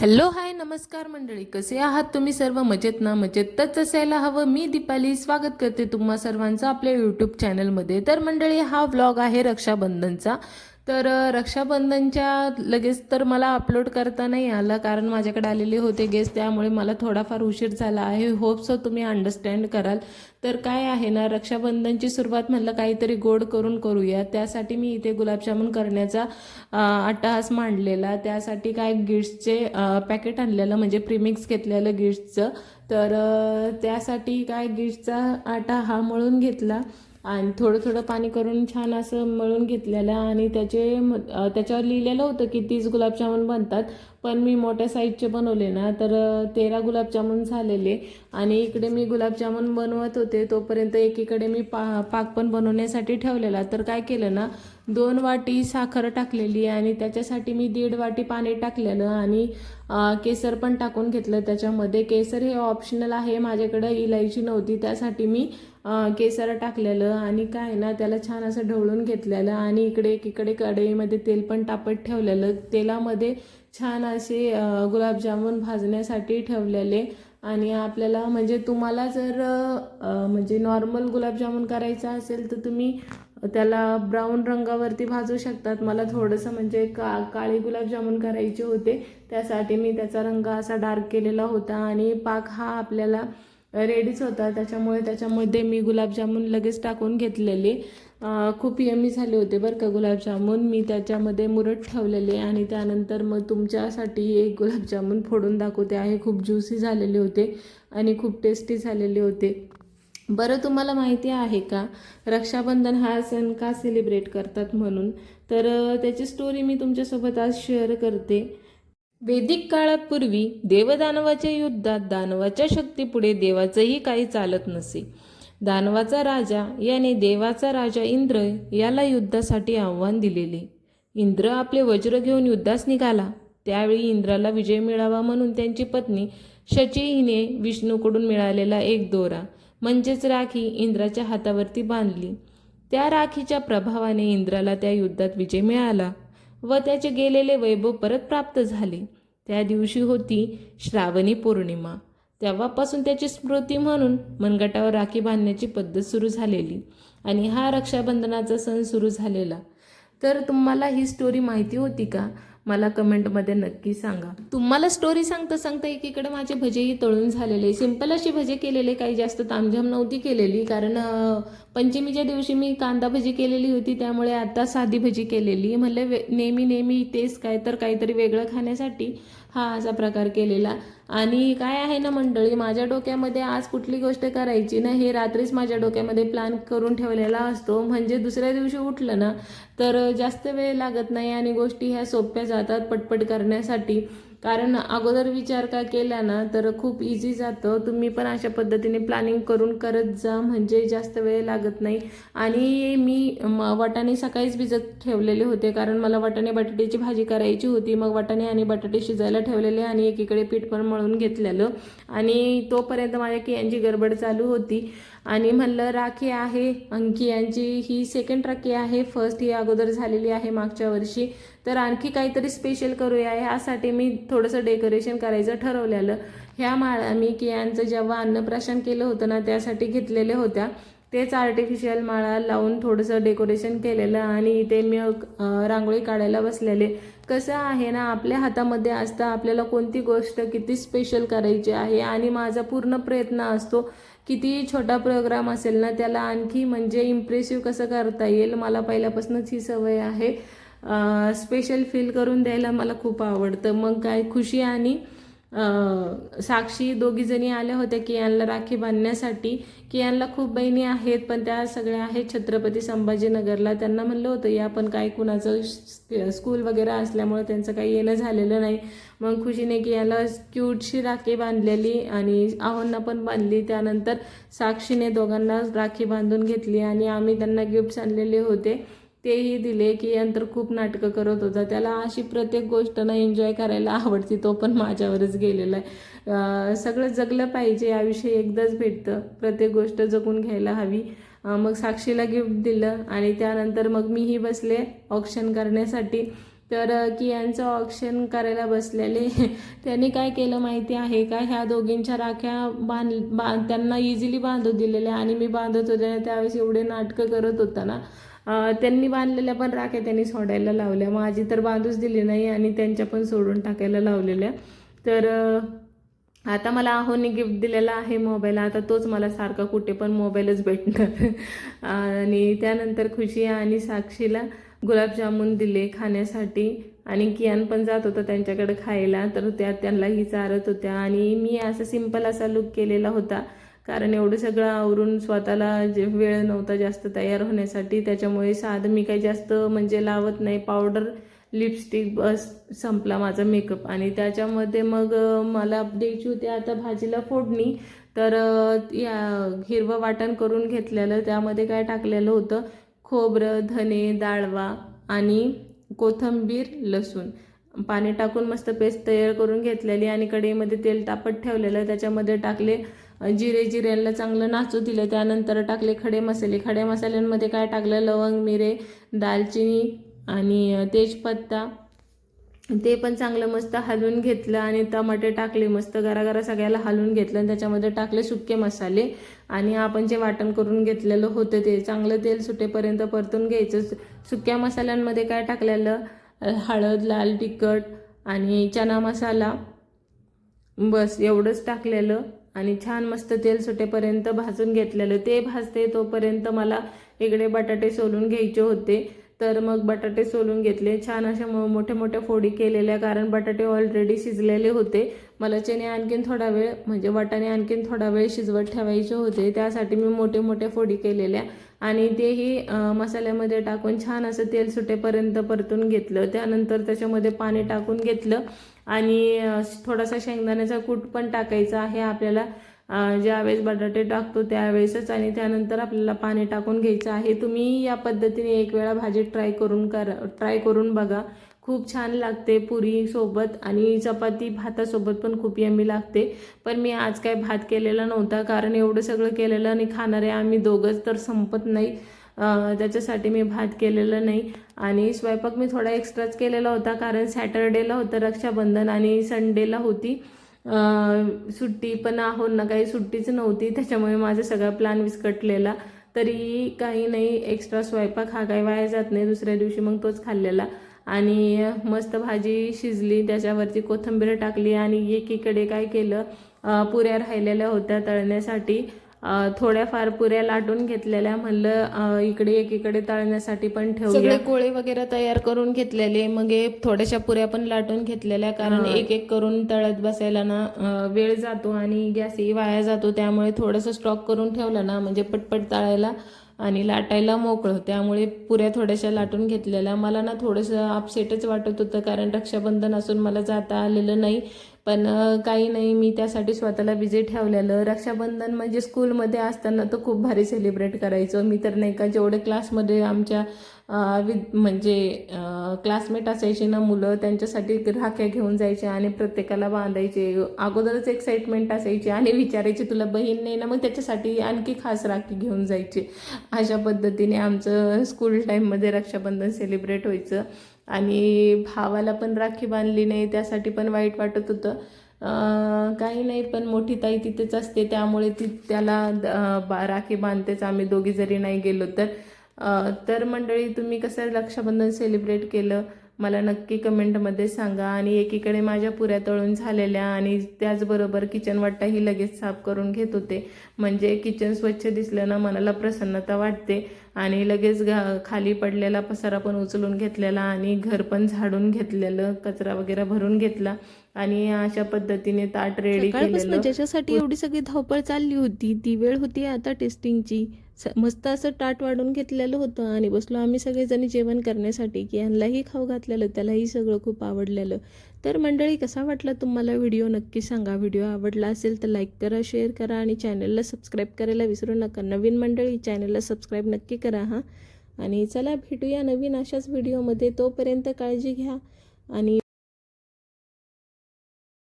Hello hi नमस्कार मंडळी. कसे आहात तुम्ही सर्व? मजेत ना? मजेतच असायला हवं. मी दीपाली स्वागत करते तुम्हा सर्वांचं आपल्या यूट्यूब चॅनलमध्ये तर मंडळी हा व्लॉग आहे रक्षाबंधनचा. तर रक्षाबंधनच्या लगेच तर मला अपलोड करता नाही आला कारण माझ्याकडे आलेले होते गेस्ट त्यामुळे मला थोडाफार उशीर झाला आहे. होप सो तुम्ही अंडरस्टँड कराल. तर काय आहे ना रक्षाबंधनची सुरुवात म्हटलं काहीतरी गोड करून करूया. त्यासाठी मी इथे गुलाबजामुन करण्याचा अट्टहास मांडलेला. त्यासाठी काय गिट्सचे पॅकेट आणलेलं म्हणजे प्रीमिक्स घेतलेलं गिट्सचं तर त्यासाठी काय गिट्सचा आटा हा मळून घेतला. आणि थोडं थोडं पाणी करून छान असं मळून घेतलेलं आणि त्याचे म- त्याच्यावर लिहिलेलं होतं की तीस गुलाबजामुन बनतात पण मी मोठ्या साईजचे बनवले ना तर तेरा गुलाबजामुन झालेले. आणि इकडे मी गुलाबजामुन बनवत होते तोपर्यंत एकीकडे मी पा पाक पण बनवण्यासाठी ठेवलेला. तर काय केलं ना दोन वाटी साखर टाकलेली आणि त्याच्यासाठी मी दीड वाटी पाणी टाकलेलं आणि केसर पण टाकून घेतलं त्याच्यामध्ये. केसर हे ऑप्शनल आहे माझ्याकडं इलायची नव्हती त्यासाठी मी केसर टाकलेलं आणि काय ना त्याला छान असं ढवळून घेतलेलं आणि इकडे एकीकडे कढईमध्ये तेल पण तापत ठेवलेलं. तेलामध्ये छान असे गुलाबजामुन भाजण्यासाठी ठेवलेले आणि आपल्याला म्हणजे तुम्हाला जर म्हणजे नॉर्मल गुलाबजामुन करायचा असेल तर तुम्ही त्याला ब्राऊन रंगावरती भाजू शकतात. मला थोडंसं म्हणजे का काळे गुलाबजामुन करायचे होते. त्यासाठी मी त्याचा रंग असा डार्क केलेला होता आणि पाक हा आपल्याला रेडीच होता. त्याच्यामुळे त्याच्यामध्ये मी गुलाबजामून लगेच टाकून घेतलेले. खूप यमी झाले होते बरं का गुलाबजामून. मी त्याच्यामध्ये मुरट ठेवलेले आणि त्यानंतर मग तुमच्यासाठी एक गुलाबजामून फोडून दाखवते. आहे खूप ज्युसी झालेले होते आणि खूप टेस्टी झालेले होते. बरं तुम्हाला माहिती आहे का? रक्षाबंधन हा सण का सेलिब्रेट करतात म्हणून? तर त्याची स्टोरी मी तुमच्यासोबत आज शेअर करते. वैदिक काळात पूर्वी देवदानवाच्या युद्धात दानवाच्या शक्तीपुढे देवाचंही काही चालत नसे. दानवाचा राजा याने देवाचा राजा इंद्र याला युद्धासाठी आव्हान दिलेले. इंद्र आपले वज्र घेऊन युद्धास निघाला. त्यावेळी इंद्राला विजय मिळावा म्हणून त्यांची पत्नी शची हिने विष्णूकडून मिळालेला एक दोरा म्हणजेच राखी इंद्राच्या हातावरती बांधली. त्या राखीच्या प्रभावाने इंद्राला त्या युद्धात विजय मिळाला व त्याचे गेलेले वैभव परत प्राप्त झाले. त्या दिवशी होती श्रावणी पौर्णिमा. तेव्हापासून त्याची स्मृती म्हणून मनगटावर राखी बांधण्याची पद्धत सुरू झालेली आणि हा रक्षाबंधनाचा सण सुरू झालेला. तर तुम्हाला ही स्टोरी माहिती होती का? मला कमेंटमध्ये नक्की सांगा. तुम्हाला स्टोरी सांगता सांगता एकीकडे माझे भजेही तळून झालेले. सिंपल अशी भजे केलेले काही जास्त तामझाम नव्हती केलेली. कारण पंचमीच्या दिवशी मी कांदा भजी केलेली होती. त्यामुळे आता साधी भजी केलेली. म्हणलं नेहमी नेहमी तेच काय तर काहीतरी वेगळं खाण्यासाठी हा असा प्रकार केलेला. आणि काय आहे ना मंडळी माझ्या डोक्यामध्ये आज कुठली गोष्ट करायची ना हे रात्रीच माझ्या डोक्यामध्ये प्लॅन करून ठेवलेला असतो. म्हणजे दुसऱ्या दिवशी उठलं ना तर जास्त वेळ लागत नाही आणि गोष्टी ह्या सोप्या जातात पटपट करण्यासाठी. कारण अगोदर विचार का केला ना तर खूप इझी जातं. तुम्ही पण अशा पद्धतीने प्लॅनिंग करून करत जा म्हणजे जास्त वेळ लागत नाही. आणि मी म- वाटाणे सकाळीच भिजत ठेवलेले होते कारण मला वाटाणे बटाट्याची भाजी करायची होती. मग वाटाणे आणि बटाटे शिजायला ठेवलेले आणि एकीकडे पीठ पण मळून घेतलेलं. आणि तोपर्यंत माझ्या कियांची गडबड चालू होती. आणि म्हणलं राखी आहे. अंकी यांची ही सेकंड राखी आहे. फर्स्ट ही अगोदर झालेली आहे मागच्या वर्षी. तर आणखी काहीतरी स्पेशल करूया ह्यासाठी मी थोडंसं डेकोरेशन करायचं ठरवलेलं. ह्या माळा मी कियांचं जेव्हा अन्नप्राशन केलं होतं ना त्यासाठी घेतलेल्या होत्या. तेच आर्टिफिशियल माळा लावून थोडंसं डेकोरेशन केलेलं आणि इथे मी रांगोळी काढायला बसलेले. कसं आहे ना आपल्या हातामध्ये असतं. आपल्याला कोणती गोष्ट किती स्पेशल करायची आहे? आणि माझा पूर्ण प्रयत्न असतो किती छोटा प्रोग्राम असेल ना त्याला आणखी म्हणजे इम्प्रेसिव्ह कसं करता येईल मला पहिल्यापासूनच ही सवय आहे. स्पेशल फील करून द्यायला मला खूप आवडतं. मग काय खुशी आणि साक्षी दोघी जणी आल्या होत्या कियांना राखी बांधण्यासाठी. कियांना खूप बहिणी आहेत पण त्या सगळ्या आहेत छत्रपती संभाजीनगरला. त्यांना म्हणलं होतं या पण काय कुणाचं स्कूल वगैरे असल्यामुळे त्यांचं काही येणं झालेलं नाही. मग खुशीने कियाला क्यूटशी राखी बांधलेली आणि आहोंना पण बांधली. त्यानंतर साक्षीने दोघांना राखी बांधून घेतली आणि आम्ही त्यांना गिफ्ट्स आणलेले होते. तेही दिले की यंत्र खूप नाटकं करत होता. त्याला अशी प्रत्येक गोष्ट ना एन्जॉय करायला आवडती तो पण माझ्यावरच गेलेला आहे. सगळं जगलं पाहिजे याविषयी एकदाच भेटतं. प्रत्येक गोष्ट जगून घ्यायला हवी. मग साक्षीला गिफ्ट दिलं आणि त्यानंतर मग मीही बसले ऑप्शन करण्यासाठी. तर की यांचं ऑप्शन करायला बसलेले त्यांनी काय केलं माहिती आहे का? ह्या दोघींच्या राख्या बांध बा त्यांना इझिली बांधू दिलेल्या आणि मी बांधत होते त्यावेळेस एवढे नाटकं करत होता ना. त्यांनी बांधलेल्या पण राख्या त्यांनी सोडायला लावल्या. माझी तर बांधूच दिली नाही आणि त्यांच्या पण सोडून टाकायला लावलेल्या. तर आता मला आहोने गिफ्ट दिलेला आहे मोबाईल आता तोच मला सारखा कुठे पण मोबाईलच भेटणार. आणि त्यानंतर खुशी आणि साक्षीला गुलाबजामुन दिले खाण्यासाठी. आणि कियान पण जात होता त्यांच्याकडे खायला. तर त्या त्यांनाही चारत होत्या. आणि मी असा सिंपल असा लुक केलेला होता. कारण एवढं सगळं आवरून स्वतःला जे वेळ नव्हता जास्त तयार होण्यासाठी त्याच्यामुळे साधं मी काही जास्त म्हणजे लावत नाही. पावडर लिपस्टिक बस संपला माझा मेकअप. आणि त्याच्यामध्ये मग मला द्यायची होती आता भाजीला फोडणी. तर या हिरवं वाटण करून घेतलेलं त्यामध्ये काय टाकलेलं होतं? खोबरं धने डाळवा आणि कोथंबीर लसूण. पाणी टाकून मस्त पेस्ट तयार करून घेतलेली आणि कढईमध्ये तेल तापत ठेवलेलं. त्याच्यामध्ये टाकले जिरे जिऱ्याला चांगलं नाचू दिलं. त्यानंतर टाकले खडे मसाले. खडे मसाल्यांमध्ये काय टाकलं? लवंग मिरे दालचिनी आणि तेजपत्ता. ते पण चांगलं मस्त हलवून घेतलं आणि टमाटे टाकले मस्त गरागरा सगळ्याला हलवून घेतलं आणि त्याच्यामध्ये टाकले सुके मसाले. आणि आपण जे वाटण करून घेतलेलं होतं ते चांगलं तेल सुटेपर्यंत परतून घ्यायचं. सु- सुक्या मसाल्यांमध्ये काय टाकलेलं? हळद लाल तिखट आणि चना मसाला. बस एवढंच टाकलेलं. आणि छान मस्त तेल सुटेपर्यंत भाजून घेतलेलं. ते भाजते तोपर्यंत मला इकडे बटाटे सोलून घ्यायचे होते. तर मग बटाटे सोलून घेतले. छान अशा मो मोठ्या मोठ्या फोडी केलेल्या कारण बटाटे ऑलरेडी शिजलेले होते. मला चणे आणखीन थोडा वेळ म्हणजे वाटाणे आणखीन थोडा वेळ शिजवत ठेवायचे होते. त्यासाठी मी मोठे मोठ्या फोडी केलेल्या आणि तेही मसाल्यामध्ये टाकून छान असं तेल सुटेपर्यंत परतून घेतलं. त्यानंतर त्याच्यामध्ये पाणी टाकून घेतलं. आणि थोडासा शेंगदाण्याचा कूट पण टाकायचा आहे. आपल्याला ज्यावेळेस बटाटे टाकतो त्यावेळेसच आणि त्यानंतर आपल्याला पाणी टाकून घ्यायचं आहे. तुम्ही या पद्धतीने एक वेळा भाजी ट्राय करून करा ट्राय करून बघा. खूप छान लागते पुरी सोबत आणि चपाती भातासोबत पण खूप यमी लागते. पण मी आज काय भात केलेला नव्हता कारण एवढं सगळं केलेलं आणि खाणारे आम्ही दोघंच तर संपत नाही. त्याच्यासाठी मी भात केलेलं नाही. आणि स्वयंपाक मी थोडा एक्स्ट्राच केलेला होता कारण सॅटरडेला होतं रक्षाबंधन आणि संडेला होती. सुट्टी पण आहो ना काही सुट्टीच नव्हती त्याच्यामुळे माझा सगळा प्लॅन विस्कटलेला. तरी काही नाही एक्स्ट्रा स्वयंपाक हा काही वाया जात नाही दुसऱ्या दिवशी मग तोच खाल्लेला. आणि मस्त भाजी शिजली त्याच्यावरती कोथिंबीर टाकली आणि एकीकडे काय केलं पुऱ्या राहिलेल्या होत्या तळण्यासाठी. थोड्याफार पुऱ्या लाटून घेतलेल्या म्हणलं इकडे एकीकडे तळण्यासाठी पण ठेवले गोळे वगैरे तयार करून घेतलेले मग थोड्याशा पुऱ्या पण लाटून घेतलेल्या कारण एक एक करून तळत बसायला ना वेळ जातो आणि गॅसही वाया जातो त्यामुळे थोडंसं स्टॉक करून ठेवलं ना म्हणजे पटपट तळायला आणि लाटायला मोकळं. त्यामुळे पुऱ्या थोड्याशा लाटून घेतलेल्या. मला ना थोडंसं अपसेटच वाटत होतं कारण रक्षाबंधन असून मला जाता आलेलं नाही. पण काही नाही मी त्यासाठी स्वतःला बिझी ठेवलेलं. रक्षाबंधन म्हणजे स्कूलमध्ये असताना तर खूप भारी सेलिब्रेट करायचो. मी तर नाही का जेवढे क्लासमध्ये आमच्या वि विद म्हणजे क्लासमेट असायचे ना मुलं त्यांच्यासाठी राख्या घेऊन जायचे आणि प्रत्येकाला बांधायचे. अगोदरच एक्साइटमेंट असायची आणि विचारायची तुला बहीण नाही ना मग त्याच्यासाठी आणखी खास राखी घेऊन जायचे. अशा पद्धतीने आमचं स्कूल टाईममध्ये रक्षाबंधन सेलिब्रेट व्हायचं. आणि भावाला पण राखी बांधली नाही त्यासाठी पण वाईट वाटत होतं. काही नाही पण मोठी ताई तिथेच असते त्यामुळे ती त्याला बा राखी बांधतेच. आम्ही दोघी जरी नाही गेलो तर. तर मंडळी तुम्ही कसं रक्षाबंधन सेलिब्रेट केलं? मला नक्की कमेंटमध्ये सांगा आणि एकीकडे माझ्या पुऱ्या तळून झालेल्या आणि त्याचबरोबर किचन वाटाही लगेच साफ करून घेत होते. म्हणजे किचन स्वच्छ दिसलं ना मनाला प्रसन्नता वाटते आणि लगेच घा खाली पडलेला पसारा पण उचलून घेतलेला आणि घर पण झाडून घेतलेलं कचरा वगैरे भरून घेतला आणि अशा पद्धतीने ताट रेडी ज्याच्यासाठी एवढी सगळी धावपळ चालली होती ती वेळ होती आता टेस्टिंगची स- मस्त असं ताट वाढून घेतलेलं होतं आणि बसलो आम्ही सगळेजणी जेवण करण्यासाठी की यांनाही खाऊ घातलेलं त्यालाही सगळं खूप आवडलेलं. तर मंडळी कसा वाटला तुम्हाला व्हिडिओ? नक्की सांगा. व्हिडिओ आवडला असेल तर लाईक करा शेअर करा आणि चॅनलला सबस्क्राईब करायला विसरू नका. नवीन मंडळी चॅनलला सबस्क्राईब नक्की करा हां. आणि चला भेटूया नवीन अशाच व्हिडिओमध्ये. तोपर्यंत काळजी घ्या आणि